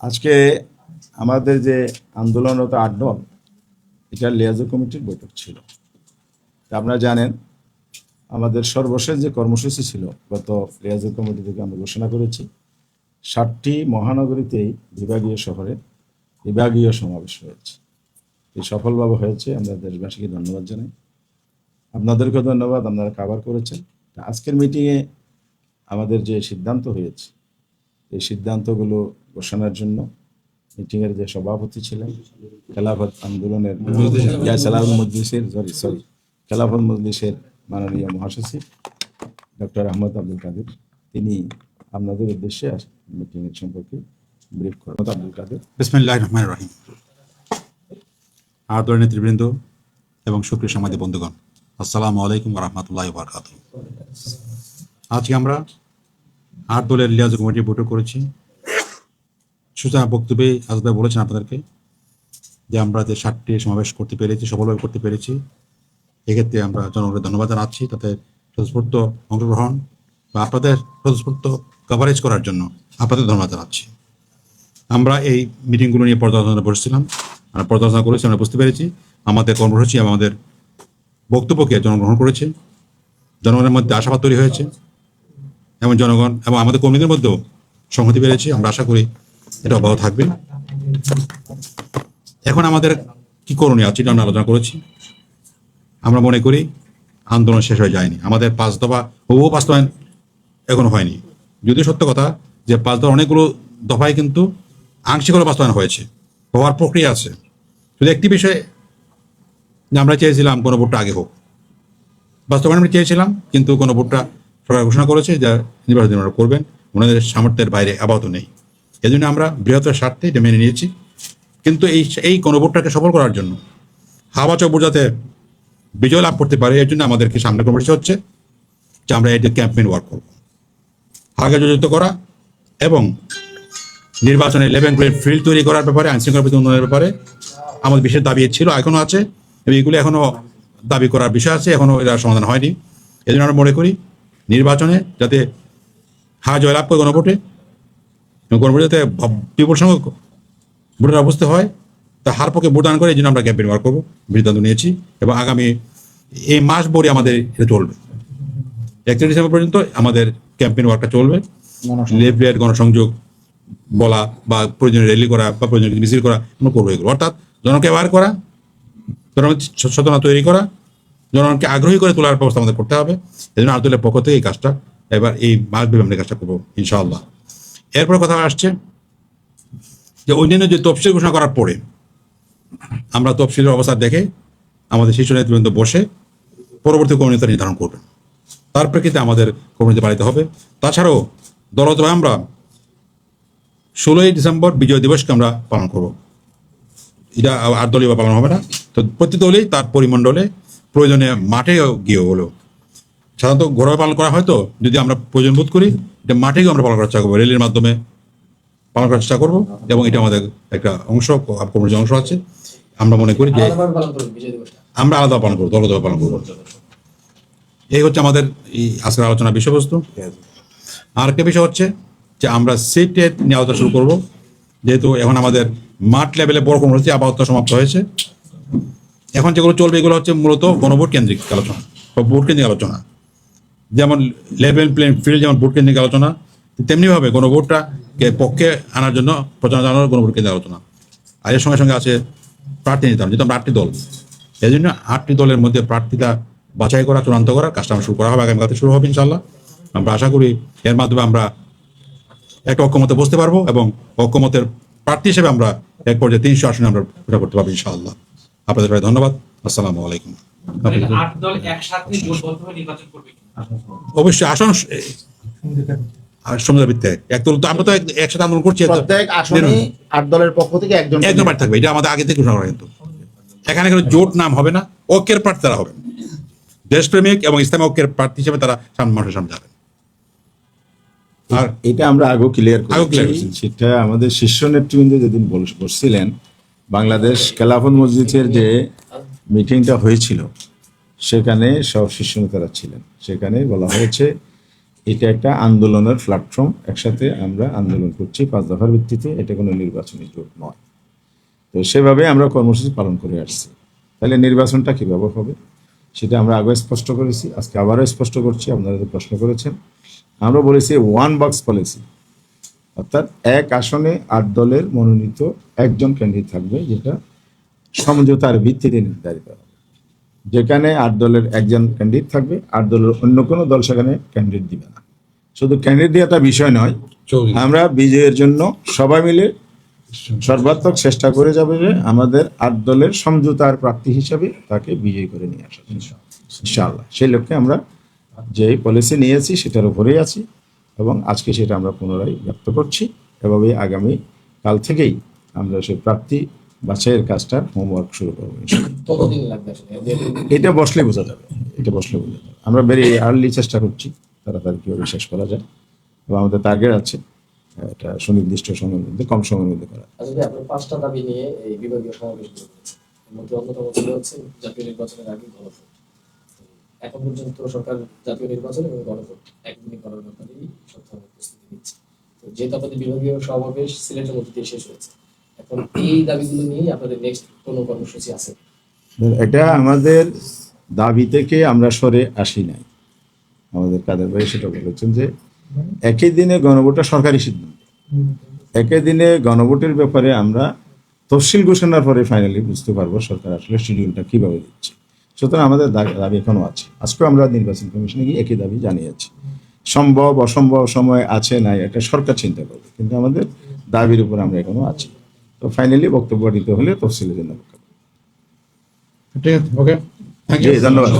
আজকে আমাদের যে আন্দোলনরত আট দল, এটা লিয়াজো কমিটির বৈঠক ছিল। আপনারা জানেন, আমাদের সর্বশেষ যে কর্মসূচি ছিল, গত লিয়াজো কমিটি থেকে আমরা ঘোষণা করেছি ষাটটি মহানগরীতেই বিভাগীয় শহরে বিভাগীয় সমাবেশ হয়েছে। এই সফলভাবে হয়েছে, আমরা দেশবাসীকে ধন্যবাদ জানাই। আপনাদেরকেও ধন্যবাদ, আপনারা কাভার করেছেন। আজকের মিটিংয়ে আমাদের যে সিদ্ধান্ত হয়েছে, এই সিদ্ধান্তগুলো ঘোষণার জন্য মিটিংয়ের যে সভাপতি ছিলেন খেলাফত আন্দোলনের মজলিসের। সরি সরি খেলাফত মজলিসের মাননীয় মহাসচিব ডক্টর আহমদ আব্দুল কাদের। তিনি আপনাদের উদ্দেশ্যে মিটিংয়ের সম্পর্কে ব্রিফ করেন। আব্দুল কাদের। বিসমিল্লাহ রহমান রহিম। নেতৃবৃন্দ এবং সুপ্রিয় সমাজের বন্ধুগণ আসসালামু আলাইকুম রহমতুল্লাহ বরকাত আজকে আমরা আট দলের লিয়াজ কমিটি বৈঠক করেছি। সূচনা বক্তব্যে ভাই বলেছেন আপনাদেরকে যে আমরা যে ষাটটি সমাবেশ করতে পেরেছি, সফলভাবে করতে পেরেছি, এক্ষেত্রে আমরা জনগণের ধন্যবাদ জানাচ্ছি তাতে স্বতঃস্ফূর্ত অংশগ্রহণ বা আপনাদের স্বতঃস্ফূর্ত কভারেজ করার জন্য আপনাদের ধন্যবাদ জানাচ্ছি। আমরা এই মিটিংগুলো নিয়ে পর্যালোচনা বসেছিলাম, আমরা পর্যালোচনা করেছি, আমরা বুঝতে পেরেছি আমাদের কর্মসূচি আমাদের বক্তব্যকে জনগণ গ্রহণ করেছে, জনগণের মধ্যে আশাবাদ তৈরি হয়েছে এবং জনগণ এবং আমাদের কর্মীদের মধ্যেও সংহতি বেড়েছে। আমরা আশা করি এটা অব্যাহত থাকবে। এখন আমাদের কি করণীয় আছে এটা আমরা আলোচনা করেছি। আমরা মনে করি আন্দোলন শেষ হয়ে যায়নি। আমাদের পাঁচ দফা, হুবহু বাস্তবায়ন এখনও হয়নি। যদিও সত্য কথা যে পাঁচ দফা অনেকগুলো দফায় কিন্তু আংশিক হলে বাস্তবায়ন হয়েছে, হওয়ার প্রক্রিয়া আছে। শুধু একটি বিষয়ে যে আমরা চেয়েছিলাম কোনো ভোটটা আগে হোক। বাস্তবায়ন আমরা চেয়েছিলাম, কিন্তু কোনো ভোটটা সরকার ঘোষণা করেছে, যা নির্বাচন করবেন। ওনাদের সামর্থ্যের বাইরে আপাতত নেই। এই জন্য আমরা বৃহত্তর স্বার্থে এটা মেনে নিয়েছি। কিন্তু এই এই গণভোটটাকে সফল করার জন্য হাওয়া চব্বর যাতে বিজয় লাভ করতে পারে, এর জন্য আমাদেরকে সামনে কর্মসূচি হচ্ছে যে আমরা এটা ক্যাম্পেইন ওয়ার্ক করব। আগে যোজিত করা এবং নির্বাচনে লেভেন গ্রেড ফিল্ড তৈরি করার ব্যাপারে আইন শৃঙ্খলা প্রতি উন্নয়নের ব্যাপারে আমাদের বিশেষ দাবি ছিল এখনও আছে এবং এগুলো এখনও দাবি করার বিষয় আছে এখনও এর সমাধান হয়নি। এই জন্য আমরা মনে করি নির্বাচনে যাতে হা জয়লাভ করে গণভোটে যাতে বিপুল সংখ্যক ভোটের অবস্থা হয়। তা হার পক্ষে ভোটদান করে এই জন্য আমরা ক্যাম্পেইন ওয়ার্ক করব। সিদ্ধান্ত নিয়েছি এবং আগামী এই মাস ভরে আমাদের এটা চলবে। একত্রিশ ডিসেম্বর পর্যন্ত আমাদের ক্যাম্পেইন ওয়ার্কটা চলবে। লেফট গণসংযোগ বলা বা প্রয়োজনীয় র্যালি করা বা প্রয়োজনীয় মিছিল করা আমরা করব এগুলো। অর্থাৎ জনকে অ্যাওয়ার করা জনগণ সচেতনতা তৈরি করা জনগণকে আগ্রহী করে তোলার ব্যবস্থা আমাদের করতে হবে। এই জন্য আর্দুলের পক্ষ থেকে এই কাজটা এবার এই মাস ভেবে আমরা কাজটা করব ইনশাআল্লাহ। এরপর কথা আসছে যে অন্যান্য যে তফসিল ঘোষণা করার পরে আমরা তফসিলের অবস্থা দেখে আমাদের শীর্ষ নেতৃবৃন্দ বসে পরবর্তী কর্মনীতি নির্ধারণ করবেন। তার প্রেক্ষিতে আমাদের কর্মনীতি পালিত হবে। তাছাড়াও দলতভাবে আমরা ষোলোই ডিসেম্বর বিজয় দিবসকে আমরা পালন করব। এটা আট দলীয় পালন হবে না। তো প্রতি দলেই তার পরিমণ্ডলে প্রয়োজনে মাঠে গিয়ে হলো সাধারণত ঘরোয়া পালন করা হয় তো? যদি আমরা প্রয়োজন বোধ করি এটা মাঠে গিয়ে আমরা পালন করার চেষ্টা করব রেলের মাধ্যমে পালন করার চেষ্টা করব এবং এটা আমাদের একটা অংশ কর্মসূচির অংশ আছে। আমরা মনে করি যে আমরা আলাদা পালন করব দলগত পালন করব। এই হচ্ছে আমাদের এই আজকের আলোচনার বিষয়বস্তু। আর একটা বিষয় হচ্ছে যে আমরা সিটের নিয়ে আলোচনা শুরু করব। যেহেতু এখন আমাদের মাঠ লেভেলে বড় কর্মসূচি আপাতত সমাপ্ত হয়েছে। এখন যেগুলো চলবে এগুলো হচ্ছে মূলত গণভোট কেন্দ্রিক আলোচনা বা ভোট কেন্দ্রিক আলোচনা। যেমন লেভেল প্লেন ফিল্ড, যেমন ভোট কেন্দ্রিক আলোচনা তেমনিভাবে গণভোটটা পক্ষে আনার জন্য প্রচার জানানোর গণভোট কেন্দ্রিক আলোচনা। আর এর সঙ্গে সঙ্গে আছে প্রার্থী নির্ধারণ, যেহেতু আমরা আটটি দল এই জন্য আটটি দলের মধ্যে প্রার্থীতা বাছাই করা, চূড়ান্ত করার কাজটা আমরা শুরু করা হবে, আগামীকাল শুরু হবে ইনশাল্লাহ আমরা আশা করি এর মাধ্যমে আমরা একটা ঐক্যমতে বসতে পারব এবং ঐক্যমতের প্রার্থী হিসেবে আমরা এক পর্যায়ে তিনশো আসনে আমরা পূজা করতে পারব ইনশাআল্লাহ। আপনাদের সবাই ধন্যবাদ। আসসালামু আলাইকুম। আট দল একসাথে নির্বাচন করবে অবশ্যই আসন এক দল তো আমরা তো একসাথে আন্দোলন করছি প্রত্যেক আসনে আট দলের পক্ষ থেকে একজন একজন প্রার্থী থাকবে এটা আমাদের আগে থেকে ঘোষণা করা কিন্তু। এখানে কোনো জোট নাম হবে না ঐক্যের প্রার্থী তারা হবে। দেশপ্রেমিক এবং ইসলামী ঐক্যের প্রার্থী হিসেবে তারা সামনে মানুষের সামনে যাবেন আর এটা আমরা আগেও ক্লিয়ার করেছি। সেটা আমাদের শীর্ষ নেতৃবৃন্দ যেদিন বল- বসছিলেন বাংলাদেশ খেলাফত মসজিদের যে মিটিংটা হয়েছিল সেখানে সব শিষ্য নেতারা ছিলেন। সেখানে বলা হয়েছে, এটা একটা আন্দোলনের প্ল্যাটফর্ম একসাথে আমরা আন্দোলন করছি পাঁচ দফার ভিত্তিতে, এটা কোনো নির্বাচনী জোট নয়। তো সেভাবে আমরা কর্মসূচি পালন করে আসছি। তাহলে নির্বাচনটা কীভাবে হবে? সেটা আমরা আগে স্পষ্ট করেছি, আজকে আবারও স্পষ্ট করছি, আপনারা তো প্রশ্ন করেছেন। আমরা বলেছি ওয়ান বক্স পলিসি অর্থাৎ এক আসনে আট দলের মনোনীত একজন ক্যান্ডিডেট থাকবে, যেটা সমঝোতার ভিত্তিতে নির্ধারিত হবে। যেখানে আট দলের একজন ক্যান্ডিডেট থাকবে আট দলের অন্য কোনো দল সেখানে ক্যান্ডিডেট দিবে না। শুধু ক্যান্ডিডেট দেওয়াটা বিষয় নয় আমরা বিজয়ের জন্য সবাই মিলে সর্বাত্মক চেষ্টা করে যাবে যে আমাদের আট দলের সমঝোতার প্রার্থী হিসাবে তাকে বিজয়ী করে নিয়ে আসা ইনশাআল্লাহ। সেই লক্ষ্যে আমরা যে পলিসি নিয়েছি সেটার উপরেই আছি এবং আজকে সেটা আমরা পুনরায় ব্যক্ত করছি। এভাবে আগামী কাল থেকেই আমরা সেই প্রার্থী বাছাইয়ের কাজটা হোমওয়ার্ক শুরু করব এটা বসলে বোঝা যাবে এটা বসলে বোঝা যাবে। আমরা ভেরি আর্লি চেষ্টা করছি তাড়াতাড়ি কীভাবে শেষ করা যায়। এবং আমাদের টার্গেট আছে এটা সুনির্দিষ্ট সময়ের মধ্যে কম সময়ের মধ্যে করা। আসলে আপনার পাঁচটা দাবি নিয়ে এই বিভাগীয় করেছে এর মধ্যে অন্যতম ছিল হচ্ছে জাতীয় নির্বাচনের আগে গণভোট। এখন পর্যন্ত সরকার জাতীয় নির্বাচন এবং গণভোট একদিনই করার ব্যাপারেই সবসময় প্রস্তুতি নিচ্ছে। তো যে তাপতে বিভাগীয় সমাবেশ সিলেটের মধ্যে দিয়ে শেষ হয়েছে এই দাবিগুলো নিয়েই আপনাদের নেক্সট কোনো কর্মসূচি আছে? এটা আমাদের দাবি থেকে আমরা সরে আসি নাই। আমাদের কাদের ভাই সেটা বলেছেন যে, একই দিনে গণভোটটা সরকারি সিদ্ধান্ত। একই দিনে গণভোটের ব্যাপারে আমরা তফসিল ঘোষণার পরে ফাইনালি বুঝতে পারব সরকার আসলে শিডিউলটা কীভাবে দিচ্ছে। সুতরাং আমাদের দাবি এখনও আছে। আজকেও আমরা নির্বাচন কমিশনে গিয়ে একই দাবি জানিয়েছি। সম্ভব, অসম্ভব সময় আছে নাই এটা সরকার চিন্তা করবে। কিন্তু আমাদের দাবির উপর আমরা এখনও আছি। তো ফাইনালি বক্তব্য দিতে হলে তফসিলের জন্য অপেক্ষা ঠিক আছে ওকে ধন্যবাদ।